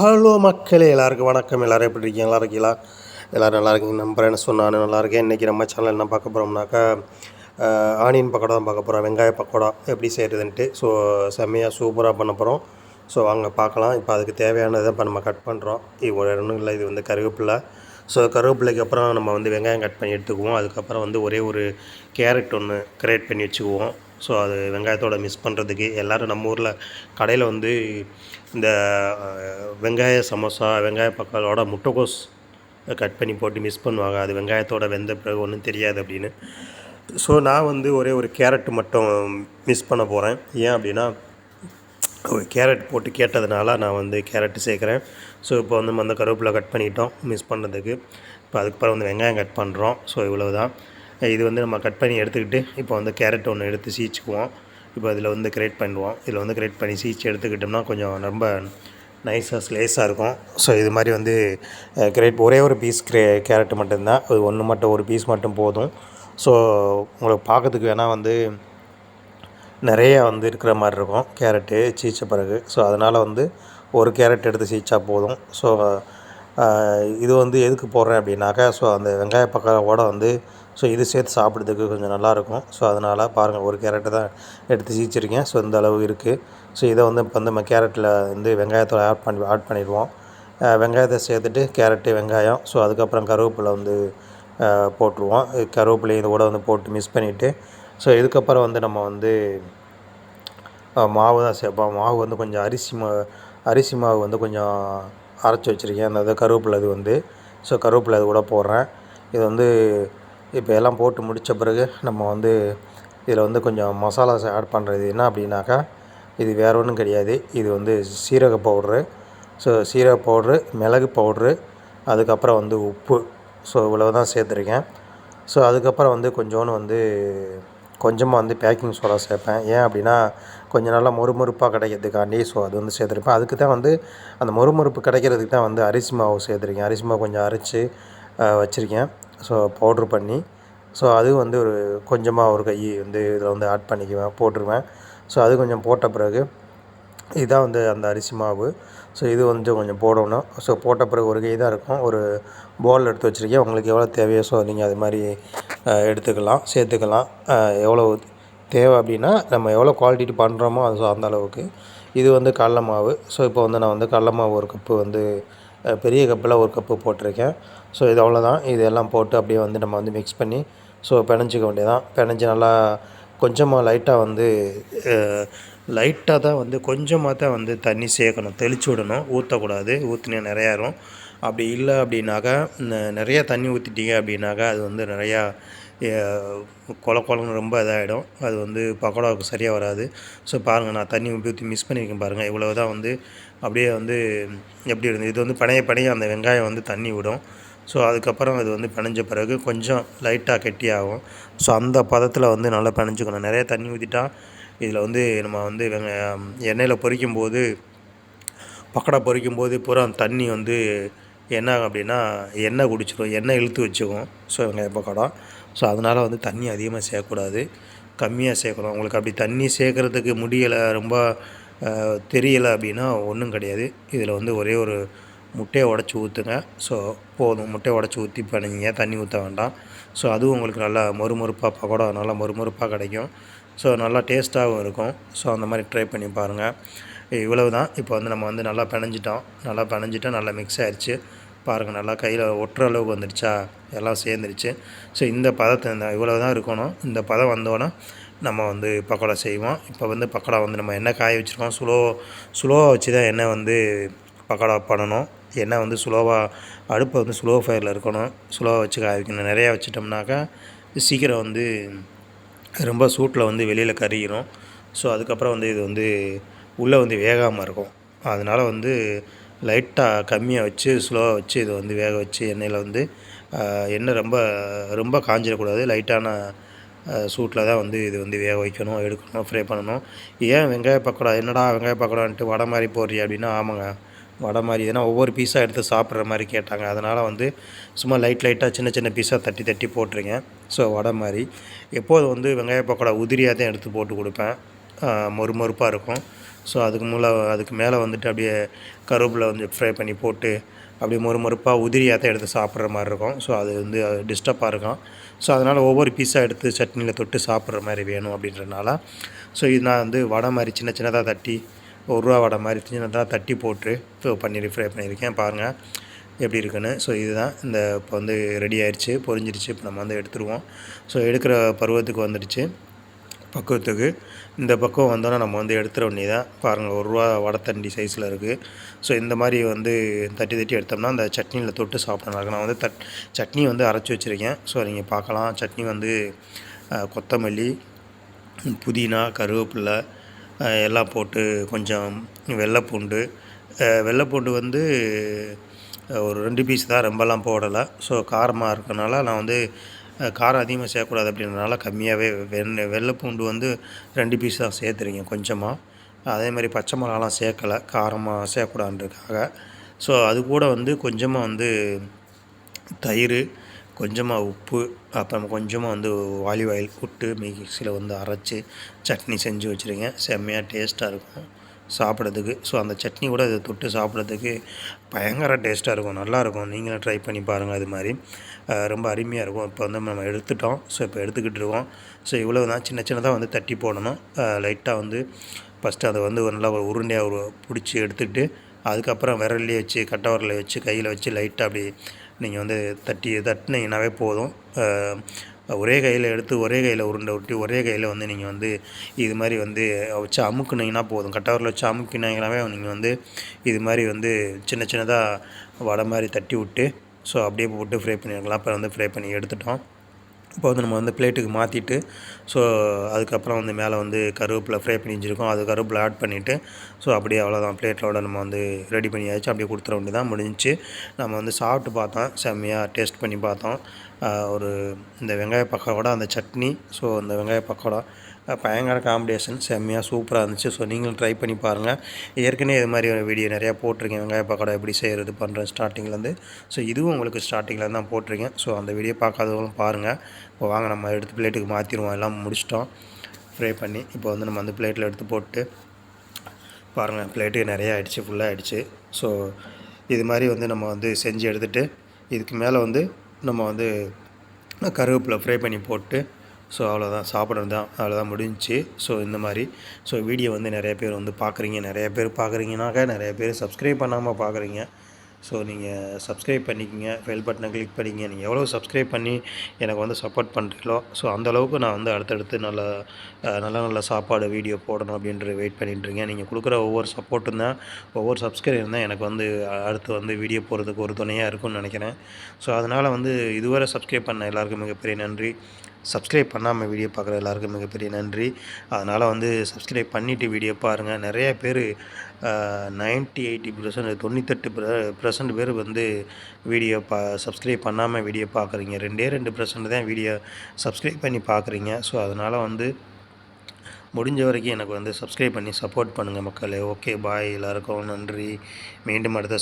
Hello மக்களே எல்லாருக்கும் வணக்கம். எல்லோரும் எப்படி இருக்கீங்க? நல்லா இருக்கீங்களா? எல்லோரும் நல்லா இருக்கீங்க. நம்புறேன் என்ன சொன்ன நல்லா இருக்கேன். இன்றைக்கி நம்ம சேனல் என்ன பார்க்க போகிறோம்னாக்கா ஆனியன் பக்கோடா தான் பார்க்க போகிறோம் வெங்காய பக்கோடா எப்படி செய்கிறதுன்ட்டு ஸோ செம்மையாக சூப்பராக பண்ண போகிறோம் ஸோ வாங்க பார்க்கலாம். இப்போ அதுக்கு தேவையானதை இப்போ நம்ம கட் பண்ணுறோம் இது ஒரு ஒன்றும் இல்லை இது வந்து கருவேப்பிலை. ஸோ கருவேப்பிலைக்கு அப்புறம் நம்ம வந்து வெங்காயம் கட் பண்ணி எடுத்துக்குவோம். அதுக்கப்புறம் வந்து ஒரே ஒரு கேரட் ஒன்று கிரேட் பண்ணி வச்சுக்குவோம். ஸோ அது வெங்காயத்தோட மிஸ் பண்ணுறதுக்கு எல்லோரும் நம்ம ஊரில் கடையில் வந்து இந்த வெங்காய சமோசா வெங்காய பக்கோடாவோட முட்டைக்கோஸ் கட் பண்ணி போட்டு மிஸ் பண்ணுவாங்க. அது வெங்காயத்தோட வெந்த பிறகு ஒன்றும் தெரியாது அப்படின்னு. ஸோ நான் வந்து ஒரே ஒரு கேரட் மட்டும் மிஸ் பண்ண போகிறேன் ஏன் அப்படின்னா ஒரு கேரட் போட்டு கேட்டதுனால நான் வந்து கேரட் சேர்க்குறேன். ஸோ இப்போ வந்து மந்த அந்த கருவேப்பிலை கட் பண்ணிட்டோம் மிஸ் பண்ணுறதுக்கு இப்போ அதுக்கப்புறம் வந்து வெங்காயம் கட் பண்ணுறோம் ஸோ இவ்வளோ தான் இது வந்து நம்ம கட் பண்ணி எடுத்துக்கிட்டு இப்போ வந்து கேரட் ஒன்று எடுத்து சீச்சுக்குவோம். இப்போ இதில் வந்து கிரேட் பண்ணுவோம். இதில் வந்து கிரேட் பண்ணி சீச்சு எடுத்துக்கிட்டோம்னா கொஞ்சம் ரொம்ப நைஸாக ஸ்லேஸாக இருக்கும். ஸோ இது மாதிரி வந்து கிரேட் ஒரே ஒரு பீஸ் கிரே கேரட் மட்டும்தான். அது ஒன்று மட்டும் ஒரு பீஸ் மட்டும் போதும். ஸோ உங்களுக்கு பார்க்கறதுக்கு வேணால் வந்து நிறைய வந்து இருக்கிற மாதிரி இருக்கும். கேரட்டு சீச்ச பிறகு. ஸோ அதனால் வந்து ஒரு கேரட் எடுத்து சீச்சா போதும். ஸோ இது வந்து எதுக்கு போடுறேன் அப்படின்னாக்கா ஸோ அந்த வெங்காய பக்கோட வந்து ஸோ இது சேர்த்து சாப்பிட்றதுக்கு கொஞ்சம் நல்லாயிருக்கும் ஸோ அதனால் பாருங்கள் ஒரு கேரட்டை தான் எடுத்து சீச்சிருக்கேன். ஸோ இந்த அளவு இருக்குது ஸோ இதை வந்து இப்போ வந்து நம்ம கேரட்டில் வந்து வெங்காயத்தோட ஆட் பண்ணி ஆட் பண்ணிடுவோம். வெங்காயத்தை சேர்த்துட்டு கேரட்டு வெங்காயம் ஸோ அதுக்கப்புறம் கருவேப்பிலை வந்து போட்டுருவோம். கருவேப்பிலையும் இது கூட வந்து போட்டு மிக்ஸ் பண்ணிவிட்டு ஸோ இதுக்கப்புறம் வந்து நம்ம வந்து மாவு தான் சேர்ப்போம். மாவு வந்து கொஞ்சம் அரிசி மா அரிசி மாவு வந்து கொஞ்சம் அரைச்சி வச்சுருக்கேன். அந்த இது கருவேப்பிலை இது வந்து. ஸோ கருவேப்பிலை இது கூட போடுறேன். இது வந்து இப்போ எல்லாம் போட்டு முடித்த பிறகு நம்ம வந்து இதில் வந்து கொஞ்சம் மசாலாஸ் ஆட் பண்ணுறது என்ன அப்படின்னாக்கா இது வேறு ஒன்றும் கிடையாது. இது வந்து சீரக பவுட்ரு ஸோ சீரக பவுட்ரு மிளகு பவுட்ரு அதுக்கப்புறம் வந்து உப்பு. ஸோ இவ்வளவு தான் சேர்த்துருக்கேன். ஸோ அதுக்கப்புறம் வந்து கொஞ்சோன்னு வந்து கொஞ்சமாக வந்து பேக்கிங் சோடா சேர்ப்பேன். ஏன் அப்படின்னா கொஞ்சம் நல்லா மொறுமொறுப்பாக கிடைக்கிறதுக்காண்டி ஸோ அது வந்து சேர்த்துருப்பேன். அதுக்கு தான் வந்து அந்த மொறுமொறுப்பு கிடைக்கிறதுக்கு தான் வந்து அரிசி மாவு சேர்த்துருக்கேன். அரிசி மாவு கொஞ்சம் அரைச்சி வச்சுருக்கேன். ஸோ பவுட்ரு பண்ணி ஸோ அது வந்து ஒரு கொஞ்சமாக ஒரு கை வந்து இதில் வந்து ஆட் பண்ணிக்குவேன் போட்டுருவேன். ஸோ அது கொஞ்சம் போட்ட பிறகு இதுதான் வந்து அந்த அரிசி மாவு. ஸோ இது வந்து கொஞ்சம் போடணும். ஸோ போட்ட பிறகு ஒரு கை தான் இருக்கும். ஒரு பவுல் எடுத்து வச்சுருக்கேன். உங்களுக்கு எவ்வளோ தேவையோ ஸோ நீங்கள் அது மாதிரி எடுத்துக்கலாம் சேர்த்துக்கலாம். எவ்வளோ தேவை அப்படின்னா நம்ம எவ்வளோ குவாலிட்டி பண்ணுறோமோ அது ஸோ அந்த அளவுக்கு. இது வந்து கடல மாவு. ஸோ இப்போ வந்து நான் வந்து கடல மாவு ஒரு கப்பு வந்து பெரிய கப்பில் ஒரு கப்பு போட்டிருக்கேன். ஸோ இது அவ்வளோதான் இதெல்லாம் போட்டு அப்படியே வந்து நம்ம வந்து மிக்ஸ் பண்ணி ஸோ பிணைஞ்சிக்க வேண்டியதான் பிணைஞ்சி நல்லா கொஞ்சமாக லைட்டாக வந்து லைட்டாக தான் வந்து கொஞ்சமாக தான் வந்து தண்ணி சேர்க்கணும். தெளிச்சு விடணும். ஊற்றக்கூடாது ஊற்றினா நிறையாரும் அப்படி இல்லை அப்படின்னாக்கா ந- நிறையா தண்ணி ஊற்றிட்டீங்க அப்படின்னாக்கா அது வந்து நிறையா கொல கொலன்னு ரொம்ப இதாகிடும் அது வந்து பக்கோடாவுக்கு சரியாக வராது. ஸோ பாருங்கள் நான் தண்ணி ஊற்றி மிஸ் பண்ணியிருக்கேன் பாருங்கள் இவ்வளோ தான் வந்து அப்படியே வந்து எப்படி இருந்தது இது வந்து பனைய பனைய அந்த வெங்காயம் வந்து தண்ணி விடும். ஸோ அதுக்கப்புறம் இது வந்து பிணைஞ்ச பிறகு கொஞ்சம் லைட்டாக கெட்டியாகும் ஸோ அந்த பதத்தில் வந்து நல்லா பிணைஞ்சுக்கணும். நிறைய தண்ணி ஊற்றிட்டா இதில் வந்து நம்ம வந்து வெங்காயம் எண்ணெயில் பொரிக்கும் போது பக்கோடா பொரிக்கும் போது பூரா தண்ணி வந்து என்ன ஆகும் அப்படின்னா எண்ணெய் குடிச்சிடும் எண்ணெய் இழுத்து வச்சுக்கும். ஸோ வெங்காய பக்கோடா. ஸோ அதனால் வந்து தண்ணி அதிகமாக சேர்க்கக்கூடாது கம்மியாக சேர்க்கணும் உங்களுக்கு அப்படி தண்ணி சேர்க்குறதுக்கு முடியலை ரொம்ப தெரியலை அப்படின்னா ஒன்றும் கிடையாது. இதில் வந்து ஒரே ஒரு முட்டையை உடச்சி ஊற்றுங்க ஸோ போதும். முட்டையை உடச்சி ஊற்றி பண்ணிங்க தண்ணி ஊற்ற வேண்டாம்? ஸோ அதுவும் உங்களுக்கு நல்லா மொறுமொறுப்பாக பக்கோடா நல்லா மொறுமொறுப்பாக கிடைக்கும். ஸோ நல்லா டேஸ்ட்டாகவும் இருக்கும். ஸோ அந்த மாதிரி ட்ரை பண்ணி பாருங்கள் இவ்வளவு தான் இப்போ வந்து நம்ம வந்து நல்லா பிணைஞ்சிட்டோம். நல்லா பிணைஞ்சிட்டோம் நல்லா மிக்ஸ் ஆயிடுச்சு பாருங்கள் நல்லா கையில் ஒட்டுற அளவுக்கு வந்துடுச்சா எல்லாம் சேர்ந்துருச்சு. ஸோ இந்த பதத்தை இந்த இவ்வளோ தான் இருக்கணும். இந்த பதம் வந்தோன்னா நம்ம வந்து பக்கோடா செய்வோம். இப்போ வந்து பக்கோடா வந்து நம்ம எண்ணெய் காய வச்சுருக்கோம். ஸ்லோ ஸ்லோவாக வச்சு தான் எண்ணெய் வந்து பக்கோடா பண்ணணும். எண்ணெய் வந்து ஸ்லோவாக அடுப்பை வந்து ஸ்லோ ஃபயரில் இருக்கணும். ஸ்லோவாக வச்சு காய வைக்கணும். நிறையா வச்சிட்டோம்னாக்கா சீக்கிரம் வந்து ரொம்ப சூட்டில் வந்து வெளியில் கருகிரும். ஸோ அதுக்கப்புறம் வந்து இது வந்து உள்ளே வந்து வேகாமல் இருக்கும். அதனால் வந்து லைட்டாக கம்மியாக வச்சு ஸ்லோவாக வச்சு இதை வந்து வேக வச்சு எண்ணெயில் வந்து எண்ணெய் ரொம்ப ரொம்ப காஞ்சிடக்கூடாது. லைட்டான சூட்டில் தான் வந்து இது வந்து வேக வைக்கணும் எடுக்கணும் ஃப்ரை பண்ணணும். ஏன் வெங்காய பக்கோடா என்னடா வெங்காய பக்கோடான்ட்டு வடை மாதிரி போடுறியா அப்படின்னா ஆமாங்க. வடை மாதிரி ஏன்னா ஒவ்வொரு பீஸாக எடுத்து சாப்பிட்ற மாதிரி கேட்டாங்க. அதனால் வந்து சும்மா லைட் லைட்டாக சின்ன சின்ன பீஸாக தட்டி தட்டி போட்டிருங்க. ஸோ வடை மாதிரி. எப்போது வந்து வெங்காய பக்கோடா உதிரியாக தான் எடுத்து போட்டு கொடுப்பேன். மொறுமொறுப்பாக இருக்கும். ஸோ அதுக்கு மூல அதுக்கு மேலே வந்துட்டு அப்படியே கருவேப்பிலை வந்து ஃப்ரை பண்ணி போட்டு அப்படியே மொறு மொறுப்பாக உதிரியாக எடுத்து சாப்பிட்ற மாதிரி இருக்கும். ஸோ அது வந்து டிஸ்டர்பாக இருக்கும். ஸோ அதனால் ஒவ்வொரு பீஸாக எடுத்து சட்னியில் தொட்டு சாப்பிட்ற மாதிரி வேணும் அப்படின்றனால ஸோ இது நான் வந்து வடை மாதிரி சின்ன சின்னதாக தட்டி ஒரு ரூபா வடை மாதிரி சின்னதாக தட்டி போட்டு ஸோ பன்னீர் ஃப்ரை பண்ணியிருக்கேன். பாருங்கள் எப்படி இருக்குன்னு. ஸோ இதுதான். இந்த இப்போ வந்து ரெடி ஆயிடுச்சு பொரிஞ்சிருச்சு. இப்போ நம்ம வந்து எடுத்துருவோம். ஸோ எடுக்கிற பருவத்துக்கு வந்துடுச்சு. பக்குவத்துக்கு இந்த பக்கம் வந்தோன்னா நம்ம வந்து எடுத்துட வேண்டியதான் பாருங்கள் ஒரு ரூபா வடத்தண்டி சைஸில் இருக்குது ஸோ இந்த மாதிரி வந்து தட்டி தட்டி எடுத்தோம்னா அந்த சட்னியில் தொட்டு சாப்பிடணும். நான் வந்து தட் சட்னி வந்து அரைச்சி வச்சுருக்கேன். ஸோ நீங்கள் பார்க்கலாம். சட்னி வந்து கொத்தமல்லி புதினா கருவேப்பில்லை எல்லாம் போட்டு கொஞ்சம் வெள்ளைப்பூண்டு. வெள்ளைப்பூண்டு வந்து ஒரு ரெண்டு பீஸ் தான். ரொம்பலாம் போடலை. ஸோ காரமாக இருக்கனால நான் வந்து காரம் அதிகமாக சேர்க்கக்கூடாது அப்படின்றனால கம்மியாகவே வெண்ணெ வெள்ளைப்பூண்டு வந்து ரெண்டு பீஸ் தான் சேர்த்துறீங்க கொஞ்சமாக அதே மாதிரி பச்சை மிளகாலாம் சேர்க்கலை காரமாக சேர்க்கக்கூடாதுன்றதுக்காக. ஸோ அது கூட வந்து கொஞ்சமாக வந்து தயிர் கொஞ்சமாக உப்பு அப்புறம் கொஞ்சமாக வந்து ஆலிவ் ஆயில் விட்டு மிக்சியில் வந்து அரைச்சி சட்னி செஞ்சு வச்சுருங்க செம்மையாக டேஸ்ட்டாக இருக்கும். சாப்பிட்றதுக்கு. ஸோ அந்த சட்னி கூட அதை தொட்டு சாப்பிட்றதுக்கு பயங்கர டேஸ்ட்டாக இருக்கும். நல்லாயிருக்கும். நீங்களும் ட்ரை பண்ணி பாருங்கள் அது மாதிரி. ரொம்ப அருமையாக இருக்கும். இப்போ வந்து நம்ம எடுத்துட்டோம். ஸோ இப்போ எடுத்துக்கிட்டு இருக்கோம். ஸோ இவ்வளோ தான். சின்ன சின்னதாக வந்து தட்டி போடணும். லைட்டாக வந்து ஃபஸ்ட்டு அதை வந்து ஒரு நல்லா ஒரு உருண்டையாக ஒரு பிடிச்சி எடுத்துகிட்டு அதுக்கப்புறம் விரல்லையே வச்சு கட்டை வச்சு கையில் வச்சு லைட்டாக அப்படி நீங்கள் வந்து தட்டி தட்டினீங்கன்னாவே போதும். ஒரே கையில் எடுத்து ஒரே கையில் உருண்டை விட்டு ஒரே கையில் வந்து நீங்கள் வந்து இது மாதிரி வந்து வச்சு அமுக்குனீங்கன்னா போதும். கட்டவரில் வச்சு அமுக்கினீங்கனாவே நீங்கள் வந்து இது மாதிரி வந்து சின்ன சின்னதாக வடை மாதிரி தட்டி விட்டு ஸோ அப்படியே போட்டு ஃப்ரை பண்ணியிருக்கலாம் அப்புறம் வந்து ஃப்ரை பண்ணி எடுத்துட்டோம். இப்போ வந்து நம்ம வந்து பிளேட்டுக்கு மாற்றிட்டு ஸோ அதுக்கப்புறம் வந்து மேலே வந்து கருவேப்பிலை ஃப்ரை பண்ணி வச்சுருக்கோம். அது கருவேப்பிலை ஆட் பண்ணிவிட்டு ஸோ அப்படியே அவ்வளோதான் பிளேட்டோட நம்ம வந்து ரெடி பண்ணியாச்சு அப்படியே கொடுத்துட வேண்டியதான் முடிஞ்சு நம்ம வந்து சாப்பிட்டு பார்த்தோம். செம்மையாக டேஸ்ட் பண்ணி பார்த்தோம். ஒரு இந்த வெங்காய பக்கோடா அந்த சட்னி ஸோ அந்த வெங்காய பக்கோடா பயங்கர காம்படிஷன் செம்மையாக சூப்பராக இருந்துச்சு. ஸோ நீங்களும் ட்ரை பண்ணி பாருங்கள் ஏற்கனவே இது மாதிரி வீடியோ நிறையா போட்டிருக்கேன். வெங்காய பக்கோடா எப்படி செய்கிறது பண்ணுறேன் ஸ்டார்டிங்லேருந்து ஸோ இதுவும் உங்களுக்கு ஸ்டார்டிங்கில் தான் போட்டிருக்கேன். ஸோ அந்த வீடியோ பார்க்காதவங்களும் பாருங்கள் இப்போ வாங்க நம்ம எடுத்து பிளேட்டுக்கு மாற்றிடுவோம் எல்லாம் முடிச்சிட்டோம். ஃப்ரை பண்ணி இப்போ வந்து நம்ம அந்த பிளேட்டில் எடுத்து போட்டு பாருங்கள் பிளேட்டு நிறையா ஆகிடுச்சு ஃபுல்லாக ஆகிடுச்சு ஸோ இது மாதிரி வந்து நம்ம வந்து செஞ்சு எடுத்துகிட்டு இதுக்கு மேலே வந்து நம்ம வந்து கருவேப்பிலை ஃப்ரை பண்ணி போட்டு ஸோ அவ்வளோதான் சாப்பிட்றது தான் அவ்வளோதான் முடிஞ்சுச்சு. ஸோ இந்த மாதிரி. ஸோ வீடியோ வந்து நிறைய பேர் வந்து பார்க்குறீங்க. நிறைய பேர் பார்க்குறீங்கனாக்கா நிறைய பேர் சப்ஸ்கிரைப் பண்ணாமல் பார்க்குறீங்க. ஸோ நீங்கள் சப்ஸ்கிரைப் பண்ணிக்கங்க. பெல் பட்டனை கிளிக் பண்ணிங்க நீங்கள் எவ்வளோ சப்ஸ்கிரைப் பண்ணி எனக்கு வந்து சப்போர்ட் பண்ணுறீங்களோ ஸோ அந்த அளவுக்கு நான் வந்து அடுத்தடுத்து நல்ல நல்ல நல்ல சாப்பாடு வீடியோ போடணும் அப்படின்ற வெயிட் பண்ணிட்டுருக்கேன் நீங்கள் கொடுக்குற ஒவ்வொரு சப்போர்ட்டும் தான் ஒவ்வொரு சப்ஸ்கிரைபர் தான் எனக்கு வந்து அடுத்து வந்து வீடியோ போடுறதுக்கு ஒரு துணையாக இருக்கும்னு நினைக்கிறேன். ஸோ அதனால் வந்து இதுவரை சப்ஸ்கிரைப் பண்ண எல்லாருக்கும் மிகப்பெரிய நன்றி. சப்ஸ்கிரைப் பண்ணாமல் வீடியோ பார்க்குற எல்லாருக்கும் மிகப்பெரிய நன்றி. அதனால் வந்து சப்ஸ்கிரைப் பண்ணிவிட்டு வீடியோ பாருங்கள் நிறைய பேர் நைன்ட்டி எயிட்டி பர்சன்ட் தொண்ணூத்தெட்டு பர்சன்ட் பேர் வந்து வீடியோ பா சப்ஸ்கிரைப் பண்ணாமல் வீடியோ பார்க்குறீங்க ரெண்டே ரெண்டு பர்சன்ட் தான் வீடியோ சப்ஸ்கிரைப் பண்ணி பார்க்குறீங்க ஸோ அதனால் வந்து முடிஞ்ச வரைக்கும் எனக்கு வந்து சப்ஸ்கிரைப் பண்ணி சப்போர்ட் பண்ணுங்கள் மக்களே. ஓகே பாய் எல்லாருக்கும் நன்றி. மீண்டும் அடுத்த